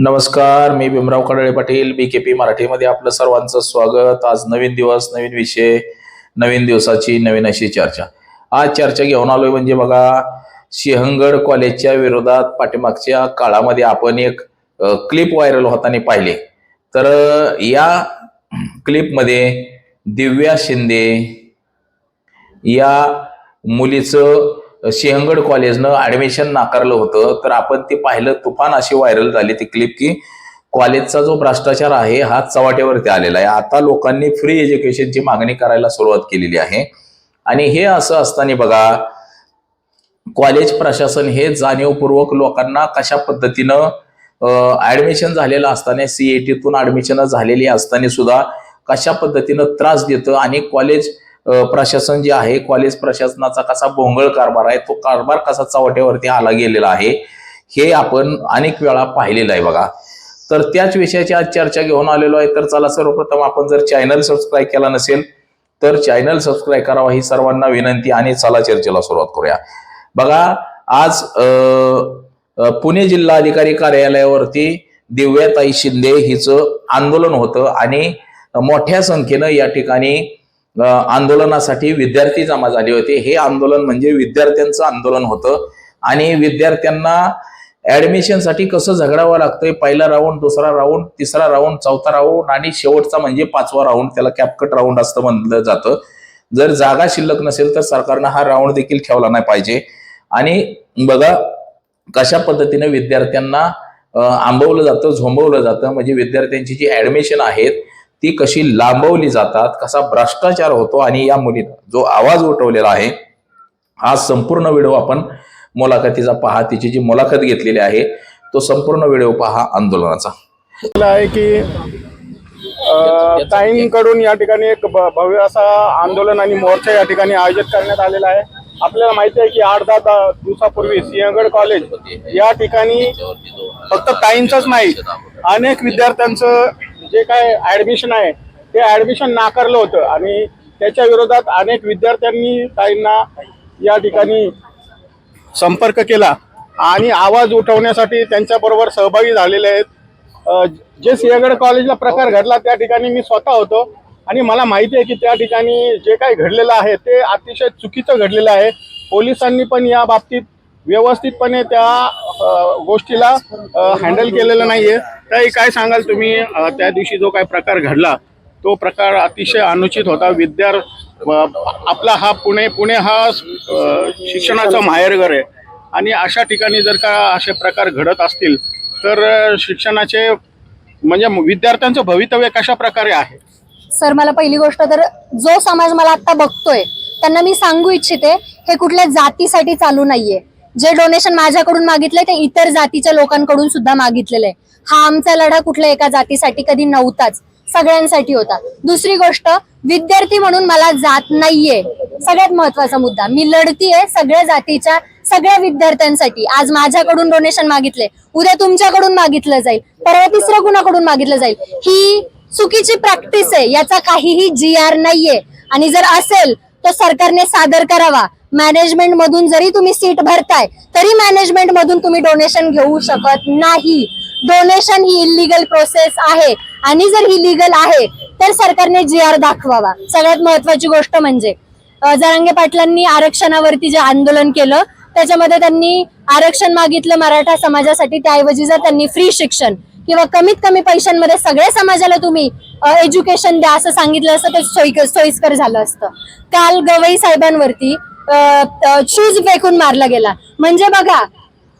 नमस्कार मी Bhimrao Kadale Patil B K P मराठीमध्ये आपलं सर्वांचं स्वागत. आज नवीन दिवस नवीन विषय नवीन दिवसाची नवीन अशी चर्चा. आज चर्चा घेऊन आलोय म्हणजे बघा सिंहगड कॉलेजच्या विरोधात पाठीमागच्या काळामध्ये आपण एक क्लिप व्हायरल होताना पाहिले. तर या क्लिपमध्ये दिव्या शिंदे या मुलीचं सिंहगड कॉलेजनं ऍडमिशन नाकारलं होतं. तर आपण ते पाहिलं तुफान अशी व्हायरल झाली ती क्लिप की कॉलेजचा जो भ्रष्टाचार आहे हा चव्हाट्यावरती आलेला आहे. आता लोकांनी फ्री एज्युकेशनची मागणी करायला सुरुवात केलेली आहे. आणि हे असं असताना बघा कॉलेज प्रशासन हे जाणीवपूर्वक लोकांना कशा पद्धतीनं ऍडमिशन झालेलं असताना सीएटीतून ऍडमिशन झालेली असताना सुद्धा कशा पद्धतीनं त्रास देतं आणि कॉलेज प्रशासन जे आहे कॉलेज प्रशासनाचा कसा भोंगळ कारभार आहे तो कारभार कसा चव्हाट्यावरती आला गेलेला आहे हे आपण अनेक वेळा पाहिलेलं आहे बघा. तर त्याच विषयाची आज चर्चा घेऊन आलेलो आहे. तर चला सर्वप्रथम आपण जर चॅनल सबस्क्राईब केला नसेल तर चॅनल सबस्क्राईब करावा ही सर्वांना विनंती आणि चला चर्चेला सुरुवात करूया. बघा आज पुणे जिल्हा पुणे जिल्हाधिकारी कार्यालयावरती दिव्याताई शिंदे हिचं आंदोलन होतं आणि मोठ्या संख्येनं या ठिकाणी आंदोलनासाठी विद्यार्थी जमा झाले होते. हे आंदोलन म्हणजे विद्यार्थ्यांचं आंदोलन होतं. आणि विद्यार्थ्यांना ऍडमिशनसाठी कसं झगडावं लागतंय? पहिला राऊंड दुसरा राऊंड तिसरा राऊंड चौथा राऊंड आणि शेवटचा म्हणजे पाचवा राऊंड त्याला कॅपकट राऊंड असतं म्हणलं जातं. जर जागा शिल्लक नसेल तर सरकारनं हा राऊंड देखील ठेवला नाही पाहिजे. आणि बघा कशा पद्धतीने विद्यार्थ्यांना आंबवलं जातं झोंबवलं जातं. म्हणजे विद्यार्थ्यांची जी ऍडमिशन आहेत ती कशी लांबवली जातात कसा भ्रष्टाचार होतो आणि या मुलीनं जो आवाज उठवलेला आहे हा संपूर्ण व्हिडिओ आपण मुलाखतीचा पहा. तिची जी मुलाखत घेतलेली आहे तो संपूर्ण व्हिडिओ पहा आंदोलनाचा. आहे की अ, ताईंकडून या ठिकाणी एक भव्य असा आंदोलन आणि मोर्चा या ठिकाणी आयोजित करण्यात आलेला आहे. आपल्याला माहिती आहे की आठ दहा दा- दिवसापूर्वी सिंहगड कॉलेज या ठिकाणी फक्त ताईंचंच नाही अनेक विद्यार्थ्यांचं जे काय ऍडमिशन आहे ते ऍडमिशन नाकारलं होतं. आणि त्याच्या विरोधात अनेक विद्यार्थ्यांनी ताईंना या ठिकाणी संपर्क केला आणि आवाज उठवण्यासाठी त्यांच्याबरोबर सहभागी झालेले आहेत. जे सिंहगड कॉलेजला प्रकार घडला त्या ठिकाणी मी स्वतः होतो. आणि मला माहिती आहे की त्या ठिकाणी जे काही घडलेलं आहे ते अतिशय चुकीचं घडलेलं आहे. पोलिसांनी पण या बाबतीत व्यवस्थितपणे त्या गोष्टीला हँडल केलेलं नाही आहे ताई काय सांगाल तुम्ही? त्या दिवशी जो काय प्रकार घडला तो प्रकार अतिशय अनुचित होता. विद्यार आपला हा पुणे पुणे हा शिक्षणाचा शिक्षणाचं माहेरघर आहे. आणि अशा ठिकाणी जर का असे प्रकार घडत असतील तर शिक्षणाचे म्हणजे विद्यार्थ्यांचं भवितव्य कशा प्रकारे आहे? सर मला पहिली गोष्ट तर जो समाज मला आता बघतोय त्यांना मी सांगू इच्छिते हे कुठल्या जातीसाठी चालू नाहीये. जे डोनेशन माझ्याकडून मागितले ते इतर जातीच्या लोकांकडून सुद्धा मागितलेलं आहे. हा आमचा लढा कुठल्या एका जातीसाठी कधी नव्हताच. सगळ्यांसाठी होता. दुसरी गोष्ट विद्यार्थी म्हणून मला जात नाहीये. सगळ्यात महत्त्वाचा मुद्दा मी लढतीये सगळ्या जातीच्या सगळ्या विद्यार्थ्यांसाठी. आज माझ्याकडून डोनेशन मागितले उद्या तुमच्याकडून मागितलं जाईल परवा तिसऱ्या कुणाकडून मागितलं जाईल ही चुकीची प्रॅक्टिस आहे याचा काहीही जी आर नाहीये. आणि जर असेल तर सरकारने सादर करावा. मॅनेजमेंट मधून जरी तुम्ही सीट भरताय तरी मॅनेजमेंट मधून तुम्ही डोनेशन घेऊ शकत नाही. डोनेशन ही इलिगल प्रोसेस आहे. आणि जर ही लिगल आहे तर सरकारने जी आर दाखवावा. सगळ्यात महत्वाची गोष्ट म्हणजे जरांगे पाटलांनी आरक्षणावरती जे आंदोलन केलं त्याच्यामध्ये त्यांनी आरक्षण मागितलं मराठा समाजासाठी. त्याऐवजी जर त्यांनी फ्री शिक्षण किंवा कमीत कमी पैशांमध्ये सगळ्या समाजाला तुम्ही एज्युकेशन द्या असं सांगितलं असतं ते सोयीस्कर झालं असतं. काल गवई साहेबांवरती शूज फेकून मारला गेला. म्हणजे बघा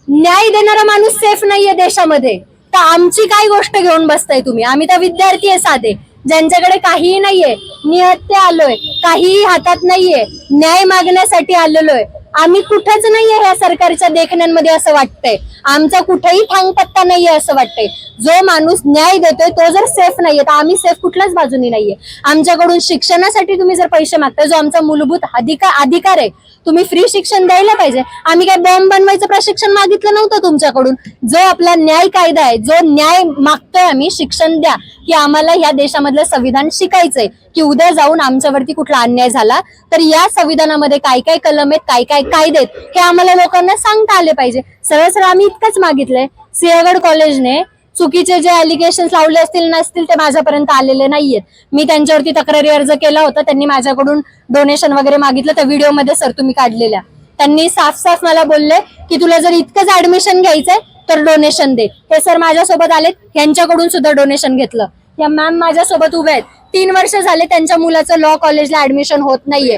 न्याय देणारा माणूस सेफ नाहीये देशामध्ये. तर आमची काय गोष्ट घेऊन बसताय तुम्ही? आम्ही तर विद्यार्थी आहे साधे. ज्यांच्याकडे काहीही नाहीये निहत्ते आलोय काहीही हातात नाहीये न्याय मागण्यासाठी आलेलोय. आम्ही कुठंच नाहीये ह्या सरकारच्या देखण्यांमध्ये असं वाटतंय. आमचा कुठेही थांग पत्ता नाहीये असं वाटतंय. जो माणूस न्याय देतोय तो जर सेफ नाहीये तर आम्ही सेफ कुठल्याच बाजूनी नाहीये. आमच्याकडून शिक्षणासाठी तुम्ही जर पैसे मागताय जो आमचा मूलभूत अधिकार अधिकार आहे तुम्ही फ्री शिक्षण द्यायला पाहिजे. आम्ही काय बॉम्ब बनवायचं प्रशिक्षण मागितलं नव्हतं तुमच्याकडून. जो आपला न्याय कायदा आहे जो न्याय मागतोय आम्ही शिक्षण द्या की आम्हाला या देशामधलं संविधान शिकायचंय की उद्या जाऊन आमच्यावरती कुठला अन्याय झाला तर या संविधानामध्ये काय काय कलम आहेत काय काय कायदे आहेत हे आम्हाला लोकांना सांगता आले पाहिजे. सरळ सरळ आम्ही इतकंच मागितलंय. सिंहगड कॉलेजने चुकीचे जे अलिगेशन लावले असतील नसतील ते माझ्यापर्यंत आलेले नाहीयेत. मी त्यांच्यावरती तक्रारी अर्ज केला होता त्यांनी माझ्याकडून डोनेशन वगैरे मागितलं त्या व्हिडिओमध्ये सर तुम्ही काढलेल्या. त्यांनी साफ साफ मला बोलले की तुला जर इतकंच ऍडमिशन घ्यायचंय तर डोनेशन दे. हे सर माझ्यासोबत आलेत यांच्याकडून सुद्धा डोनेशन घेतलं. या मॅम माझ्यासोबत उभे आहेत. तीन वर्ष झाले त्यांच्या मुलाचं लॉ कॉलेजला ऍडमिशन होत नाहीये.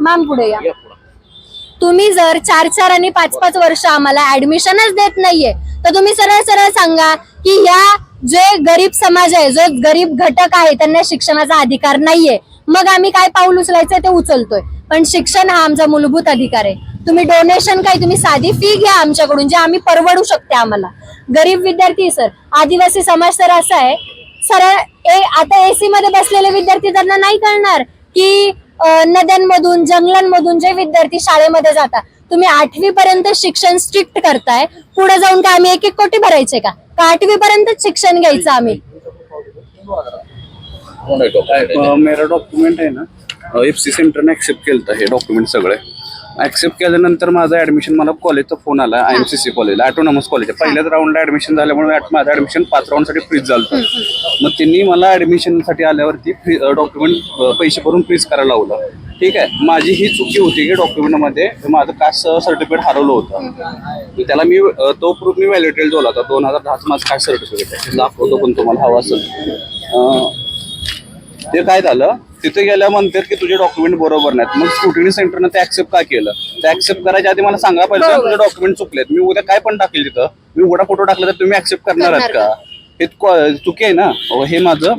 मॅम पुढे या. तुम्ही जर चार चार आणि पाच पाच वर्ष आम्हाला ऍडमिशनच देत नाहीये तर तुम्ही सरळ सरळ सांगा की या जे गरीब समाज आहे जो गरीब घटक आहे त्यांना शिक्षणाचा अधिकार नाहीये. मग आम्ही काय पाऊल उचलायचं ते उचलतोय. पण शिक्षण हा आमचा मूलभूत अधिकार आहे. तुम्ही डोनेशन काय तुम्ही साधी फी घ्या आमच्याकडून जे आम्ही परवडू शकते आम्हाला. गरीब विद्यार्थी सर आदिवासी समाज तर असा आहे. सरळ ए आता एसी मध्ये बसलेले विद्यार्थी त्यांना नाही कळणार की नद्यांमधून जंगलांमधून जे विद्यार्थी शाळेमध्ये जातात तुम्ही आठवी पर्यंत शिक्षण स्ट्रिक्ट करताय. पुढे जाऊन काय आम्ही एक एक कोटी भरायचे का? का आठवी पर्यंत शिक्षण घ्यायचं आम्ही? मेरा डॉक्युमेंट आहे ना. एफ सी सेंटरने ऍक्सेप्ट केलं हे डॉक्युमेंट सगळे. ऍक्सेप्ट केल्यानंतर माझं ऍडमिशन मला कॉलेजचा फोन आला I M C C college autonomous college पहिल्याच राऊंडला ऍडमिशन झाल्यामुळे माझं ऍडमिशन पाच राऊंडसाठी फ्रीज झालं मग त्यांनी मला ऍडमिशनसाठी आल्यावरती फ्री डॉक्युमेंट पैसे भरून फ्रीज करायला लावलं. ठीक आहे? माझी ही चुकी होती की डॉक्युमेंटमध्ये माझं कास्ट सर्टिफिकेट हरवलं होतं. त्याला मी तो प्रूफ मी व्हॅलिडेट ठेवला होता. दोन हजार दहाचं माझं कास्ट सर्टिफिकेट दाखवतो पण तुम्हाला हवं असेल. ते काय झालं? तिथे गेल्यानंतर की तुझे डॉक्युमेंट बरोबर नाहीत. मग स्क्रुटिनी सेंटरनं ते ऍक्सेप्ट का केलं? ते ऍक्सेप्ट करायच्या आधी मला सांगा पाहिजे ना, तुझे डॉक्युमेंट चुकलेत मी उद्या काय पण टाकेल तिथं? मी उघडा फोटो टाकला तर तुम्ही ऍक्सेप्ट करणार आहात का? हे को- चुकी आहे ना? अहो, हे माझं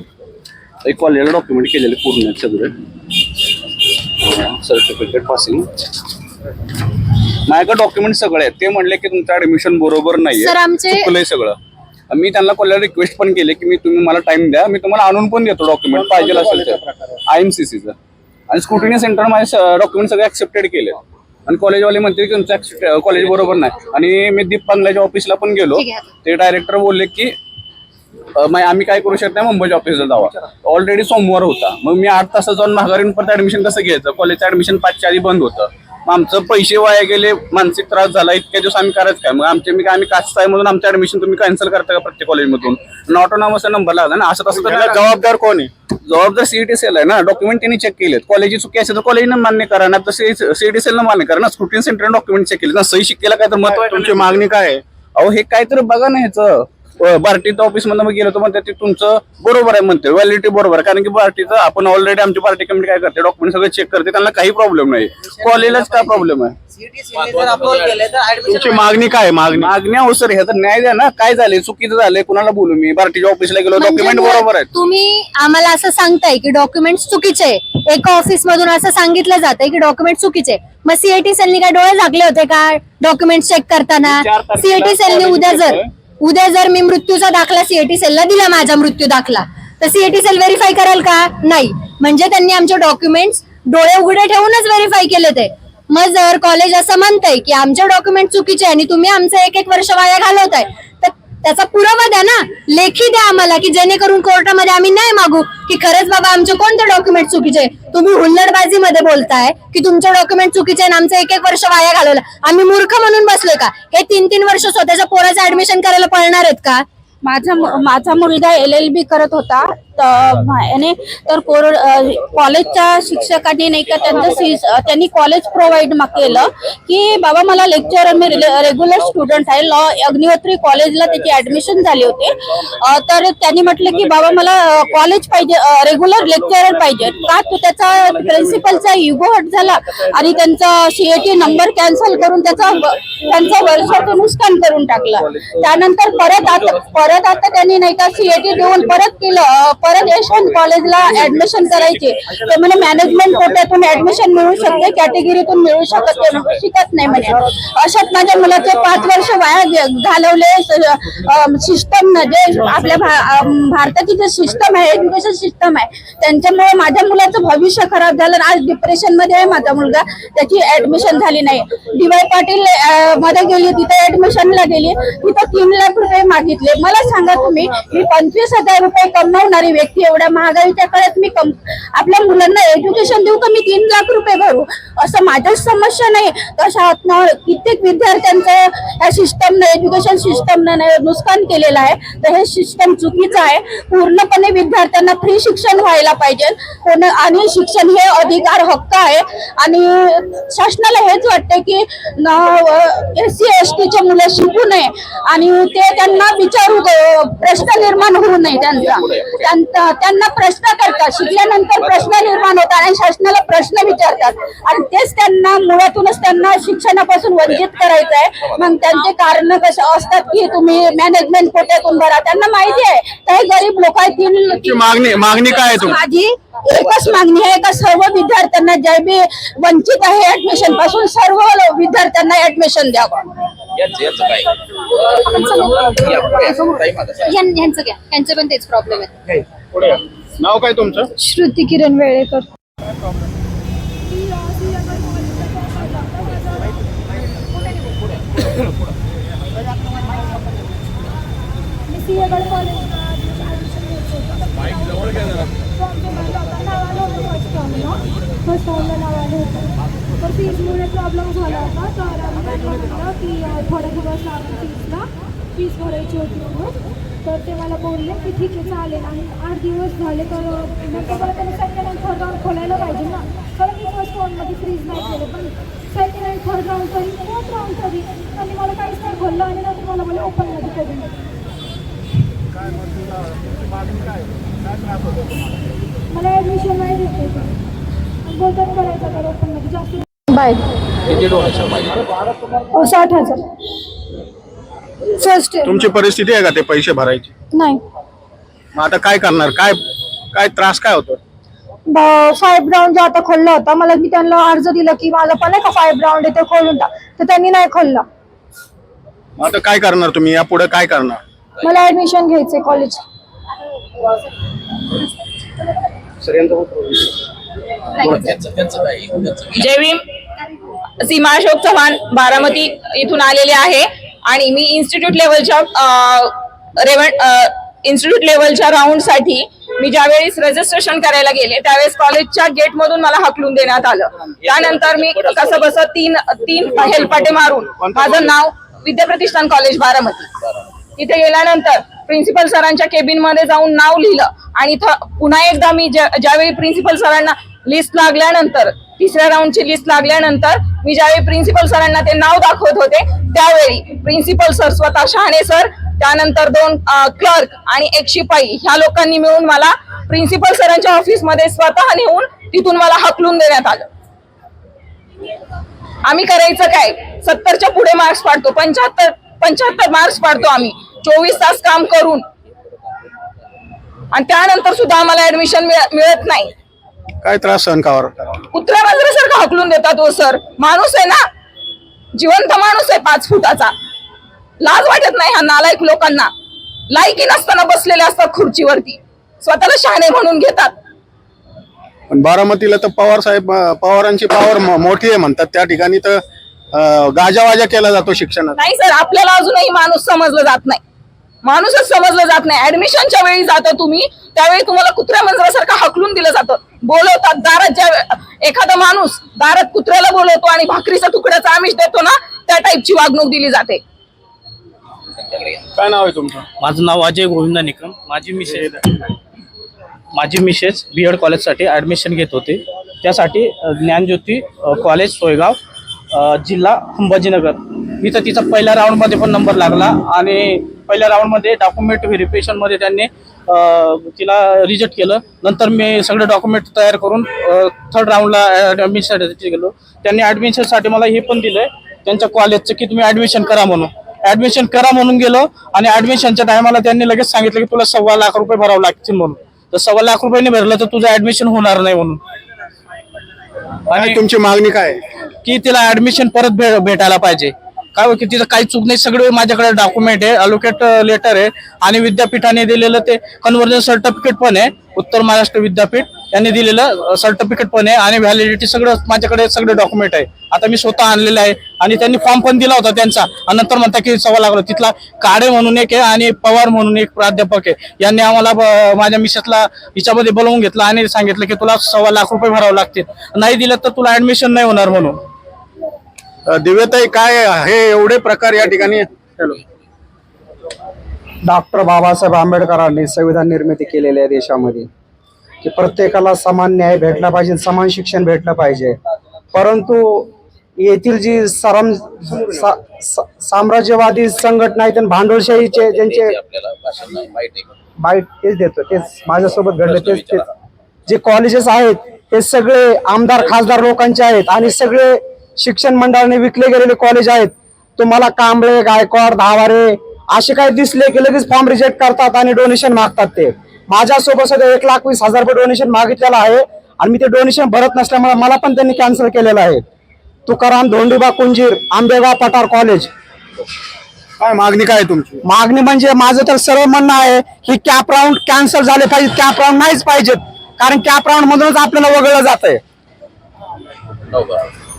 एक कॉलेजला डॉक्युमेंट केलेले पूर्ण आहेत सगळे. सर्टिफिकेट पासिंग माझ्याकडे डॉक्युमेंट सगळे आहेत. ते म्हणले की तुमचं ऍडमिशन बरोबर नाहीये. सर, आमचे- चुकलंय सगळं. मी त्यांना कॉलेजला रिक्वेस्ट पण केले की मी तुम्ही मला टाइम द्या. मी तुम्हाला आणून पण देतो डॉक्युमेंट पाहिजे असेल तर. आय एम सी सीचं आणि स्क्रुटिनी सेंटर माझे डॉक्युमेंट सगळे ऍक्सेप्टेड केले. आणि कॉलेजवाले म्हणते की तुमचं कॉलेज बरोबर नाही. आणि मी दीप बांगल्याच्या ऑफिसला पण गेलो. ते डायरेक्टर बोलले की आम्ही काय करू शकत नाही मुंबईच्या ऑफिसला जावा. ऑलरेडी सोमवार होता. मग मी आठ तासात जाऊन माघारीन परत ऍडमिशन कसं घ्यायचं? कॉलेजचं ऍडमिशन पाचच्या आधी बंद होतं. आमचं पैसे वाया गेले मानसिक त्रास झाला इतक्या दिवस आम्ही करायचं काय? मग आमचे मी काय आम्ही कास्ट आहे म्हणून आमचं ऍडमिशन तुम्ही कॅन्सल करता का प्रत्येक कॉलेजमधून नॉटोनॉमसचा नंबर लागला ना? असं तसं तर जबाबदार कोण आहे? जबाबदार सीईटी सेल आहे ना? डॉक्युमेंट त्यांनी चेक केलेत. कॉलेजची चुकी असेल तर कॉलेजनं मान्य करा ना तसे सीईटी सेलनं मान्य करा ना? स्क्रुटिन सेंटरनं डॉक्युमेंट चेक केले ना सही शिकेला काय तर महत्त्व तुमची मागणी काय आहे? अहो हे काहीतरी बघा ना ह्याचं. अ, बार्टीचं ऑफिस मधून गेलो तर म्हणते ते तुमचं बरोबर आहे म्हणते व्हॅलिडिटी बरोबर आहे. कारण की बार्टीचं आपण ऑलरेडी आमची पार्टी कमिटी काय करते डॉक्युमेंट सगळं चेक करते त्यांना काही प्रॉब्लेम नाही कॉलेजलाच काय प्रॉब्लेम आहे? तुमची मागणी काय आहे? मागणी. मागण्या हो सर ह्याचा न्याय द्या ना. काय झाले चुकीचं झालंय. कुणाला बोलू मी? बार्टीच्या ऑफिसला गेलो म्हणजे डॉक्युमेंट मग बरोबर आहेत. तुम्ही आम्हाला असं सांगताय की डॉक्युमेंट चुकीचे आहे. एका ऑफिस मधून असं सांगितलं जातंय की डॉक्युमेंट चुकीचे आहे. मग सीएटी सेलनी काय डोळे झाकले होते का? डॉक्युमेंट चेक करताना? चार तारखेला सीएटी सेलनी उद्या जर. उद्या जर मी मृत्यूचा दाखला सीएटी सेलला दिला माझा मृत्यू दाखला तर सीएटी सेल व्हेरीफाय कराल का? नाही. म्हणजे त्यांनी आमचे डॉक्युमेंट्स डोळे उघडे ठेवूनच व्हेरीफाय केले ते. मग जर कॉलेज असं म्हणतंय की आमचे डॉक्युमेंट चुकीचे आणि तुम्ही आमचं एक एक वर्ष वाया घालवताय त्याचा पुरावा द्या ना. लेखी द्या आम्हाला की जेणेकरून कोर्टामध्ये आम्ही नाही मागू की खरंच बाबा आमचे कोणते डॉक्युमेंट चुकीचे तुम्ही हुल्लडबाजीमध्ये बोलताय की तुमचे डॉक्युमेंट चुकीचे आणि आमचं एक एक वर्ष वाया घालवलं. आम्ही मूर्ख म्हणून बसलोय का? हे तीन तीन वर्ष स्वतःच्या पोराचं ऍडमिशन करायला पळणार आहेत का? माझा माझा मुलगा एल एल बी करत होता. याने तर कॉलेजच्या शिक्षकांनी नाही का त्यांचं फीस त्यांनी कॉलेज प्रोव्हाइड केलं की बाबा मला लेक्चर मी रेग्युलर स्टुडंट आहे. लॉ अग्निहोत्री कॉलेजला त्याची ऍडमिशन झाली होती. तर त्यांनी म्हटलं की बाबा मला कॉलेज पाहिजे रेग्युलर लेक्चरर पाहिजे. का तो त्याचा प्रिन्सिपलचा इगो हट झाला आणि त्यांचा सीएटी नंबर कॅन्सल करून त्याचा त्यांचा वर्षाचं नुकसान करून टाकलं. त्यानंतर परत आता परत आता त्यांनी नाही का सीएटी देऊन परत केलं परत यशवंत कॉलेजला ऍडमिशन करायचे. ते म्हणे मॅनेजमेंट कोट्यातून ऍडमिशन मिळू शकते कॅटेगरीतून मिळू शकत म्हणजे शिकत नाही म्हणे. अशात माझ्या मुलाचे पाच वर्ष वाया घालवले सिस्टम जे म्हणजे आपल्या भा- भारताची जे सिस्टम आहे एज्युकेशन सिस्टम आहे त्यांच्यामुळे माझ्या मुलाचं भविष्य खराब झालं आज डिप्रेशनमध्ये आहे माझा मुलगा त्याची ऍडमिशन झाली नाही. डीवाय पाटील मध्ये गेली तिथे ऍडमिशनला गेली. तिथं तीन लाख रुपये मागितले. मला सांगा तुम्ही मी पंचवीस हजार रुपये कमवणारी व्यक्ती एवढ्या महागाईच्या काळात मी कम आपल्या मुलांना एज्युकेशन देऊ का मी तीन लाख रुपये भरू? असं माझ्याच समस्या नाही. तशा कित्येक विद्यार्थ्यांचं या सिस्टमनं एज्युकेशन सिस्टमनं नुकसान केलेलं आहे. तर हे सिस्टम चुकीचं आहे. पूर्णपणे विद्यार्थ्यांना फ्री शिक्षण व्हायला पाहिजे. कोण आणि शिक्षण हे अधिकार हक्क आहे. आणि शासनाला हेच वाटतं की एस सी एस टीचे मुलं शिकू नये आणि ते त्यांना विचारू प्रश्न निर्माण होऊ नये त्यांचा. त्यांना प्रश्न करतात. शिकल्यानंतर प्रश्न निर्माण होतात आणि शासनाला प्रश्न विचारतात. आणि तेच त्यांना मुळातूनच त्यांना शिक्षणापासून वंचित करायचं आहे. मग त्यांचे कारण कसे असतात की तुम्ही मॅनेजमेंट कोट्यातून भरा? त्यांना माहिती आहे. काही गरीब लोक आहेत मागणी मागणी काय माझी एकच मागणी आहे का सर्व विद्यार्थ्यांना जे बी वंचित आहे ऍडमिशनपासून सर्व विद्यार्थ्यांना ऍडमिशन द्यावं? यांचं घ्या. यांचे पण तेच प्रॉब्लेम या. नाव काय तुमचं? श्रुती किरण वेळेकर मी सिंहगड कॉलेजला ॲडमिशन घ्यायचं होतं फॉर्मचे माझं आता नाव आलं होतं फर्स्ट फॉर्मला फर्स्ट फॉर्मला नाव आलं होतं तर फीजमुळे प्रॉब्लेम झाला होता तर आम्ही त्यांना म्हटलं की अं, थोडे दिवस लागेल फीजला फीज भरायची होती म्हणून तर ते मला बोलले की ठीक आहे चालेल. आणि आठ दिवस झाले तर नंतर मला त्यांनी सेकंड अँड थर्ड राऊंड खोलायला पाहिजे ना. कारण मी फर्स्ट राऊंडमध्ये फ्रीज नाही केलं पण सेकंड अँड थर्ड राऊंड तरी फोर्थ राऊंड तरी. त्यांनी मला काहीच नाही खोललं आणि नंतर मला मला ओपनमध्ये करून दिलं. मला ॲडमिशन नाही देते बोलतात करायचं का ओपनमध्ये जास्त बाय. साठ हजार. फर्स्ट तुमची परिस्थिती आहे का ते पैसे भरायची? नाही. मग आता काय करणार? काय काय त्रास काय होतो? फाईव्ह राऊंड जो आता खोलला होता मला मी त्यांना अर्ज दिला की माझं पण आहे का फाईव्ह राऊंड आहे ते खोलून टाक. तर त्यांनी नाही खोलला. मग आता काय करणार तुम्ही? या पुढे काय करणार? मला ॲडमिशन घ्यायचंय कॉलेज जय भीम. सीमा अशोक चव्हाण बारामती इथून आलेले आहे. आणि मी इन्स्टिट्यूट लेवलच्या रेवन इन्स्टिट्यूट लेवलच्या राऊंडसाठी मी ज्यावेळेस रजिस्ट्रेशन करायला गेले त्यावेळेस कॉलेजच्या गेट मधून मला हकलून देण्यात आलं. त्यानंतर मी कसं बसं तीन तीन हेलपाटे मारून माझं नाव विद्याप्रतिष्ठान कॉलेज बारामती. तिथे गेल्यानंतर प्रिन्सिपल सरांच्या केबिनमध्ये जाऊन नाव लिहिलं आणि इथं पुन्हा एकदा मी ज्यावेळी प्रिन्सिपल सरांना लिस्ट लागल्यानंतर तिसऱ्या राऊंडची लिस्ट लागल्यानंतर मी ज्यावेळी प्रिन्सिपल सरांना ते नाव दाखवत होते त्यावेळी प्रिन्सिपल सर स्वतः शहाणे सर त्यानंतर दोन क्लर्क आणि एक शिपाई. ह्या लोकांनी मिळून मला प्रिन्सिपल सरांच्या ऑफिसमध्ये स्वतः नेऊन तिथून मला हकलून देण्यात आलं. आम्ही करायचं काय? सत्तरच्या पुढे मार्क्स पाडतो. पंच्याहत्तर पंच्याहत्तर मार्क्स पाडतो आम्ही. चोवीस तास काम करून. आणि त्यानंतर सुद्धा आम्हाला ऍडमिशन मिळत नाही. काय त्रास सहन करावा कुत्र्या मांजरासारखं हकलून देतात हो सर माणूस आहे ना जिवंत माणूस आहे पाच फुटाचा. लाज वाटत नाही ह्या नालायक लोकांना. लायकी नसताना बसलेले असतात खुर्चीवरती. स्वतःला शहाणे म्हणून घेतात. पण बारामतीला तर पवार साहेब पवारांची पॉवर मोठी आहे म्हणतात. त्या ठिकाणी तर गाजावाजा केला जातो शिक्षणात नाही सर आपल्याला अजूनही माणूस समजलं जात नाही. माणूसच समजलं जात नाही. ऍडमिशनच्या वेळी जाता तुम्ही त्यावेळी तुम्हाला कुत्र्या मंजरासारखं हकलून दिलं जातं. बोलवतात दारात ज्या एखादा माणूस दारात कुत्र्याला बोलवतो आणि भाकरीचा तुकड्याचा आमिष देतो ना त्या टाईपची वागणूक दिली जाते. काय नाव आहे तुमचं? माझं नाव अजय गोविंदा निकम. माझी मिसेस माझी मिसेस बी एड कॉलेजसाठी ॲडमिशन घेत होते. त्यासाठी ज्ञानज्योती कॉलेज सोयगाव जिल्हा संभाजीनगर इथं तिचा पहिल्या राऊंडमध्ये पण नंबर लागला आणि पहिल्या राऊंडमध्ये डॉक्युमेंट व्हेरिफिकेशनमध्ये त्यांनी तिला रिजेक्ट केलं. नंतर मी सगळे डॉक्युमेंट तयार करून थर्ड राऊंडला ॲडमिशनसाठी गेलो. त्यांनी ॲडमिशनसाठी मला हे पण दिलं त्यांच्या कॉलेजचं की तुम्ही ॲडमिशन करा म्हणून. ऍडमिशन करा म्हणून गेलो आणि ऍडमिशनच्या टायमाला त्यांनी लगेच सांगितलं की तुला सव्वा लाख रुपये भरावं लागतील म्हणून. तर सव्वा लाख रुपये भरलं तर तुझं ऍडमिशन होणार नाही म्हणून. आणि तुमची मागणी काय? की तिला ऍडमिशन परत भेटायला पाहिजे. काय की तिथं काही चूक नाही. सगळे माझ्याकडे डॉक्युमेंट आहे अलोकेट लेटर आहे. आणि विद्यापीठाने दिलेलं ते कन्व्हर्जन सर्टिफिकेट पण आहे. उत्तर महाराष्ट्र विद्यापीठ यांनी दिलेलं सर्टिफिकेट पण आहे. आणि व्हॅलिडिटी सगळं माझ्याकडे सगळे डॉक्युमेंट आहे. आता मी स्वतः आणलेलं आहे. आणि त्यांनी फॉर्म पण दिला होता त्यांचा. आणि नंतर म्हणता की सव्वा लागलो तिथला काडे म्हणून एक आहे आणि पवार म्हणून एक प्राध्यापक आहे. यांनी आम्हाला माझ्या मिसेसला हिच्यामध्ये बोलवून घेतलं आणि सांगितलं की तुला सव्वा लाख रुपये भरावे लागतील. नाही दिलं तर तुला ऍडमिशन नाही होणार म्हणून. दिव्यताई काय हे एवढे प्रकार या ठिकाणी? डॉक्टर बाबासाहेब आंबेडकरांनी संविधान निर्मिती केलेली आहे देशामध्ये. की प्रत्येकाला समान न्याय भेटला पाहिजे समान शिक्षण भेटलं पाहिजे. परंतु येथील जी सरम सा- सा- साम्राज्यवादी संघटना आहेत आणि भांडवलशाहीचे ज्यांचे. बाईट तेच देतो तेच माझ्यासोबत घडलं तेच तेच. जे कॉलेजेस आहेत ते सगळे आमदार खासदार लोकांचे आहेत आणि सगळे शिक्षण मंडळाने विकले गेलेले कॉलेज आहेत. तुम्हाला कांबळे गायकवाड धावारे असे काही दिसले की लगेच फॉर्म रिजेक्ट करतात आणि डोनेशन मागतात ते. माझ्यासोबत सध्या एक लाख वीस हजार रुपये डोनेशन मागितलेलं आहे आणि मी ते डोनेशन भरत नसल्यामुळे मला पण त्यांनी कॅन्सल केलेलं आहे. तुकाराम धोंडीबा कुंजीर आंबेगाव पठार कॉलेज काय मागणी काय तुमची? मागणी म्हणजे माझं तर सर्व म्हणणं आहे की कॅप राऊंड कॅन्सल झाले पाहिजे कॅप राऊंड नाहीच पाहिजेत. कारण कॅप राऊंड मधूनच आपल्याला वगळलं जात आहे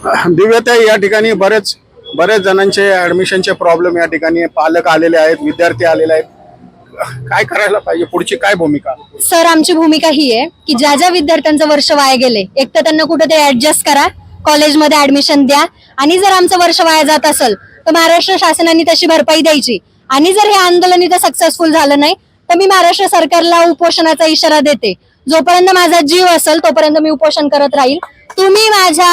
दिव्यताई या ठिकाणी बरेच बरेच जणांचे ऍडमिशनचे प्रॉब्लेम या ठिकाणी पालक आलेले आहेत विद्यार्थी आलेले आहेत. काय करायला पाहिजे? पुढची काय भूमिका? सर आमची भूमिका ही आहे की ज्या ज्या विद्यार्थ्यांचं वर्ष वाया गेले एक तर त्यांना कुठेतरी ऍडजस्ट करा कॉलेजमध्ये ऍडमिशन द्या. आणि जर आमचं वर्ष वाया जात असेल तर महाराष्ट्र शासनाने तशी भरपाई द्यायची. आणि जर हे आंदोलन इथं सक्सेसफुल झालं नाही तर मी महाराष्ट्र सरकारला उपोषणाचा इशारा देते. जोपर्यंत माझा जीव असेल तोपर्यंत मी उपोषण करत राहील. तुम्ही माझ्या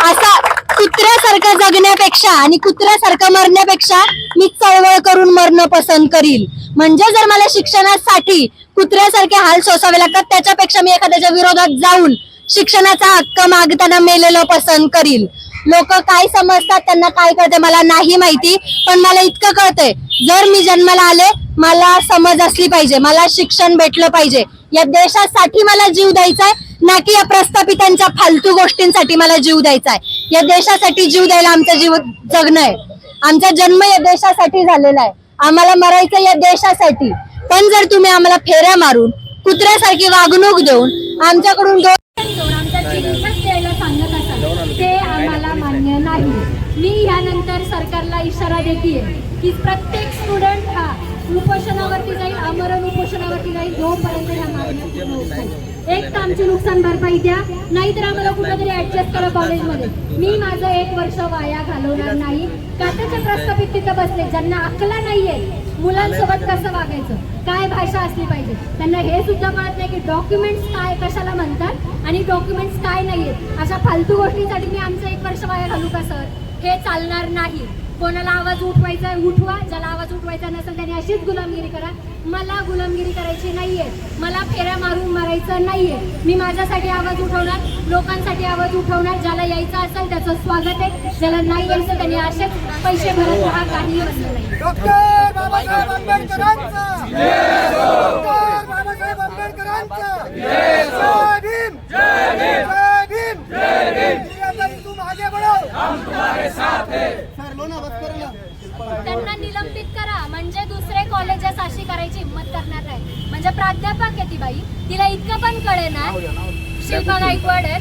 असा कुत्र्यासारखं जगण्यापेक्षा आणि कुत्र्यासारखं मरण्यापेक्षा मी चळवळ करून मरणं पसंत करील. म्हणजे जर मला शिक्षणासाठी कुत्र्यासारखे हाल सोसावे लागतात त्याच्यापेक्षा मी एखाद्याच्या विरोधात जाऊन शिक्षणाचा हक्क मागताना मेलेलं पसंत करील. लोक काय समजतात त्यांना काय कळते मला नाही माहिती पण मला इतकं कळतंय. जर मी जन्माला आले मला समज असली पाहिजे मला शिक्षण भेटलं पाहिजे. या देशासाठी मला जीव द्यायचा आहे ना की या प्रस्थापितांच्या फालतू गोष्टींसाठी मला जीव द्यायचा आहे या देशासाठी जीव द्यायला आमचा जीव जगणं आहे आमचा जन्म या देशासाठी झालेला आहे. आम्हाला मरायचं या देशासाठी. पण जर तुम्ही आम्हाला फेऱ्या मारून कुत्र्यासारखी वागणूक देऊन आमच्याकडून दोन आमच्या चिठ्ठीच द्यायला सांगत असाल ते आम्हाला मान्य नाही मी यानंतर सरकारला इशारा देते की प्रत्येक स्टुडंट हा उपोषणावरती जाईल आमरण उपोषणावरती जाईल जोपर्यंत ह्या मागण्या एक तर आमची नुकसान भरपाई द्या नाहीतर आम्हाला कुठेतरी ऍडजस्ट करा कॉलेजमध्ये मी माझं एक वर्ष वाया घालवणार नाही. काटाचे प्रस्थापित तिथं बसले ज्यांना अकला नाहीये मुलांसोबत कसं वागायचं? काय भाषा असली पाहिजे? त्यांना हे सुद्धा कळत नाही की डॉक्युमेंट्स काय कशाला म्हणतात आणि डॉक्युमेंट्स काय नाहीयेत. अशा फालतू गोष्टींसाठी मी आमचं एक वर्ष वाया घालू का सर? हे चालणार नाही. कोणाला आवाज उठवायचा आहे, उठवा. ज्याला आवाज उठवायचा नसेल त्याने अशीच गुलामगिरी करा. मला गुलामगिरी करायची नाहीये. मला फेऱ्या मारून मारायचं नाहीये. मी माझ्यासाठी आवाज उठवणार लोकांसाठी आवाज उठवणार. ज्याला यायचं असेल त्याचं स्वागत आहे. ज्याला नाही यायचं त्याने असेच पैसे भरत हा काही नाही डॉक्टर बाबासाहेब आंबेडकरांचा डॉक्टर बाबासाहेब आंबेडकरांचा जय भीम जय भीम जय भीम जय भीम तुम आगे बढ़ो हम तुम्हारे साथ हैं सर लो ना बस करो ना त्यांना निलंबित करा म्हणजे दुसरे कॉलेजेस अशी करायची हिंमत करणार नाही. म्हणजे प्राध्यापक आहे ती बाई. तिला इतकं पण कळे ना शिल्पा गायकवाड आहेत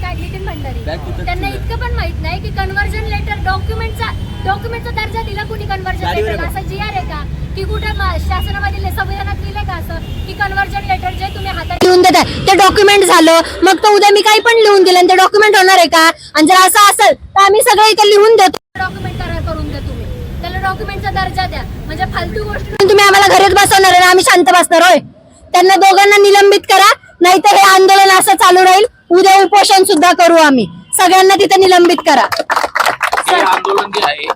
काय नितीन भंडारी त्यांना इतकं पण माहीत नाही की कन्व्हर्जन लेटर डॉक्युमेंटचा डॉक्युमेंटचा दर्जा दिला कुणी कन्व्हर्जन लेटर असं जी आर आहे का? की कुठं शासनामध्ये संविधानात लिहिलंय का असं? की कन्व्हर्जन लेटर जे तुम्ही हातात लिहून देतात ते डॉक्युमेंट झालं. मग तर उद्या मी काही पण लिहून दिलं ते डॉक्युमेंट होणार आहे का? आणि जर असं असेल तर आम्ही सगळं इथे लिहून देतो डॉक्युमेंट करार करून द्या तुम्ही त्याला डॉक्युमेंटचा दर्जा द्या म्हणजे फालतू गोष्टी पण तुम्ही आम्हाला घरीच बसवणार आहे आणि आम्ही शांत बसणार होय? त्यांना दोघांना निलंबित करा नाहीतर हे आंदोलन असं चालू राहील. उद्या उपोषण सुद्धा करू आम्ही. सगळ्यांना तिथे निलंबित करा. हे आंदोलन जे आहे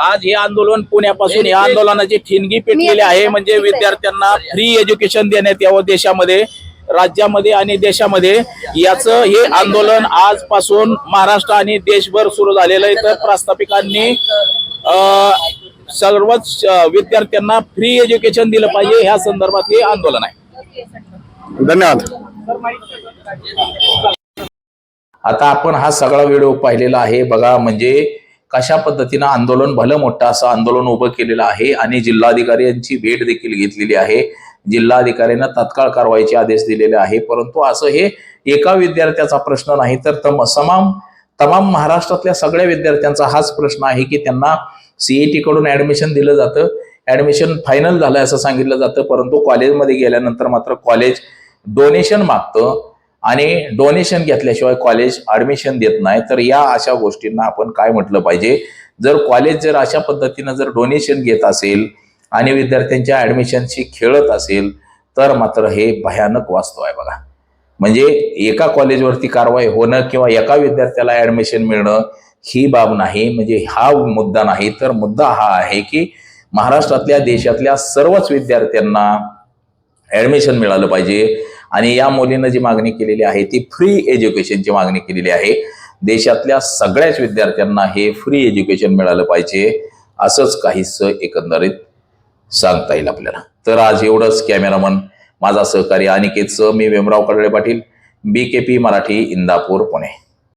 आज हे आंदोलन पुण्यापासून या आंदोलनाची ठिणगी पेटलेली आहे. म्हणजे विद्यार्थ्यांना फ्री एज्युकेशन देण्यात यावं देशामध्ये राज्यामध्ये आणि देशामध्ये. याचं हे आंदोलन आजपासून महाराष्ट्र आणि देशभर सुरू झालेलं आहे. तर प्रास्ताविकांनी अं, सर्वच विद्यार्थ्यांना फ्री एज्युकेशन दिलं पाहिजे ह्या संदर्भात हे आंदोलन आहे. धन्यवाद. आता आपण हा सगळा व्हिडिओ पाहिलेला आहे. बघा म्हणजे कशा पद्धतीनं आंदोलन भलं मोठं असं आंदोलन उभं केलेलं आहे आणि जिल्हाधिकारी यांची भेट देखील घेतलेली आहे. जिल्हाधिकाऱ्यांना तात्काळ कारवाईचे आदेश दिलेले आहे. परंतु असं हे एका विद्यार्थ्याचा प्रश्न नाही तर तम तमाम तमाम महाराष्ट्रातल्या सगळ्या विद्यार्थ्यांचा हाच प्रश्न आहे की त्यांना सीईटी कडून ऍडमिशन दिलं जातं. ऍडमिशन फायनल झालं असं सांगितलं जातं परंतु कॉलेजमध्ये गेल्यानंतर मात्र कॉलेज डोनेशन मागतं आणि डोनेशन घेतल्याशिवाय कॉलेज ऍडमिशन देत नाही. तर या अशा गोष्टींना आपण काय म्हटलं पाहिजे? जर कॉलेज जर अशा पद्धतीनं जर डोनेशन घेत असेल आणि विद्यार्थ्यांच्या ऍडमिशनशी खेळत असेल तर मात्र हे भयानक वास्तव आहे बघा. म्हणजे एका कॉलेजवरती कारवाई होणं किंवा एका विद्यार्थ्याला ऍडमिशन मिळणं ही बाब नाही म्हणजे हा मुद्दा नाही तर मुद्दा हा आहे की महाराष्ट्रातल्या देशातल्या सर्वच विद्यार्थ्यांना ॲडमिशन मिळालं पाहिजे. आणि या मुलीनं जी मागणी केलेली आहे ती फ्री एज्युकेशनची मागणी केलेली आहे. देशातल्या सगळ्याच विद्यार्थ्यांना हे फ्री एज्युकेशन मिळालं पाहिजे असंच काहीसं एकंदरीत सांगता येईल आपल्याला. तर आज एवढंच कॅमेरामन माझा सहकारी अनिकेतचं मी Bhimrao Kadale Patil B K P Marathi Indapur Pune.